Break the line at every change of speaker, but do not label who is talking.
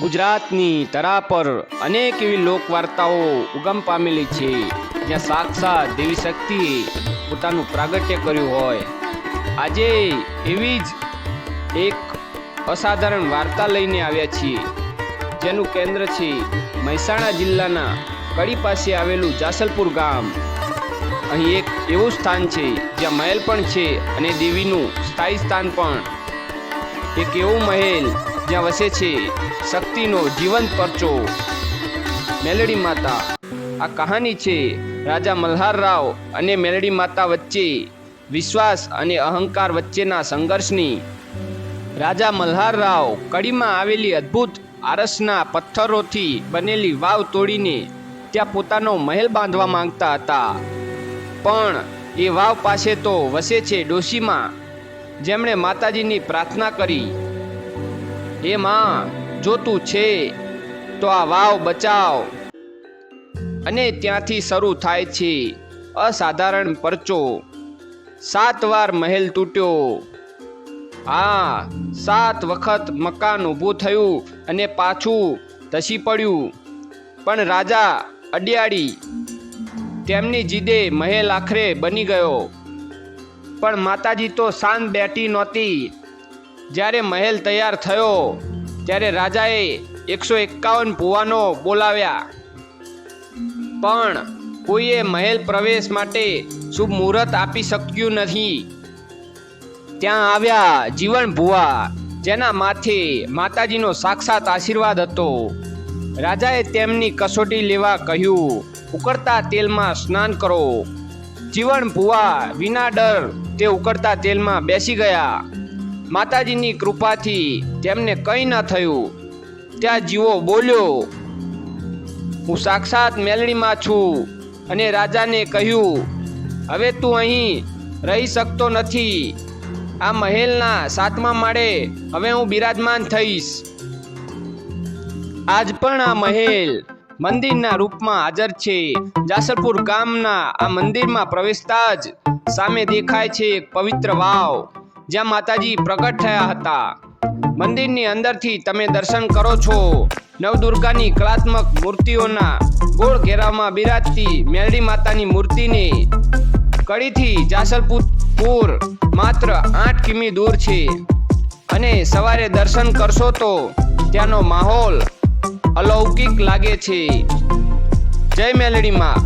ગુજરાતની તરા પર અનેક એવી લોકવાર્તાઓ ઉગમ પામેલી છે, જ્યાં સાક્ષાત દેવી શક્તિએ પોતાનું પ્રાગટ્ય કર્યું હોય. આજે એવી જ એક અસાધારણ વાર્તા લઈને આવ્યા છીએ, જેનું કેન્દ્ર છે મહેસાણા જિલ્લાના કડી પાસે આવેલું જાસલપુર ગામ. અહીં એક એવું સ્થાન છે, જ્યાં મહેલ પણ છે અને દેવીનું સ્થાયી સ્થાન પણ. એક એવું મહેલ જ્યાં વસે છે, શક્તિનો જીવંત પરચો. મેલડી માતા, આ કહાની છે, રાજા મલ્હાર રાવ અને મેલડી માતા વચ્ચે વિશ્વાસ અને અહંકાર વચ્ચેના સંઘર્ષની. રાજા મલ્હાર રાવ કડીમાં આવેલી અદ્ભુત આરસના પથ્થરોથી બનેલી વાવ તોડીને ત્યાં પોતાનો મહેલ બાંધવા માંગતા હતા. પણ એ વાવ પાસે તો વસે છે ડોશીમાં. જેમણે માતાજીની પ્રાર્થના કરી. હે માં જોતું છે, તો આ વાવ બચાવ. અને ત્યાંથી શરૂ થાય છે અસાધારણ પરચો. સાત વાર મહેલ તૂટ્યો. હા, સાત વખત મકાન ઊભું થયું અને પાછું ધસી પડ્યું. પણ રાજા અડિયાળી, તેમની જીદે મહેલ આખરે બની ગયો. પણ માતાજી તો શાંત બેઠી નહોતી. જ્યારે મહેલ તૈયાર થયો, ત્યારે રાજાએ એકસો એકાવન ભુવાનો બોલાવ્યા. પણ કોઈએ મહેલ પ્રવેશ માટે શુભ મુહૂર્ત આપી શક્યું નથી. ત્યાં આવ્યા જીવન ભુવા, જેના માથે માતાજીનો સાક્ષાત આશીર્વાદ હતો. રાજાએ તેમની કસોટી લેવા કહ્યું, ઉકળતા તેલમાં સ્નાન કરો. જીવન ભુવા વિના ડર તે ઉકળતા તેલમાં બેસી ગયા. માતાજીની કૃપાથી તેમને કંઈ ન થયું. ત્યાં જીવો બોલ્યો, હું સાક્ષાત મેલડીમાં છું અને રાજાને કહ્યું, હવે તું અહીં રહી શકતો નથી. આ મહેલના સાતમા માળે હવે હું બિરાજમાન થઈશ. આજ પણ આ મહેલ મંદિરના રૂપમાં હાજર છે. જાસરપુર ગામના આ મંદિરમાં પ્રવેશતા જ સામે દેખાય છે એક પવિત્ર વાવ. જ્યાં માતાજી પ્રગટ થયા હતા. મંદિરની અંદરથી તમે દર્શન કરો છો. નવદુર્ગાની કલાત્મક મૂર્તિઓના ગોળ ઘેરામાં બિરાજતી મેરડી માતાની મૂર્તિને કડીથી જાસલપુર પુર માત્ર આઠ કિમી દૂર છે. અને સવારે દર્શન કરશો તો ત્યાંનો માહોલ અલૌકિક લાગે છે. જય મેલડીમાં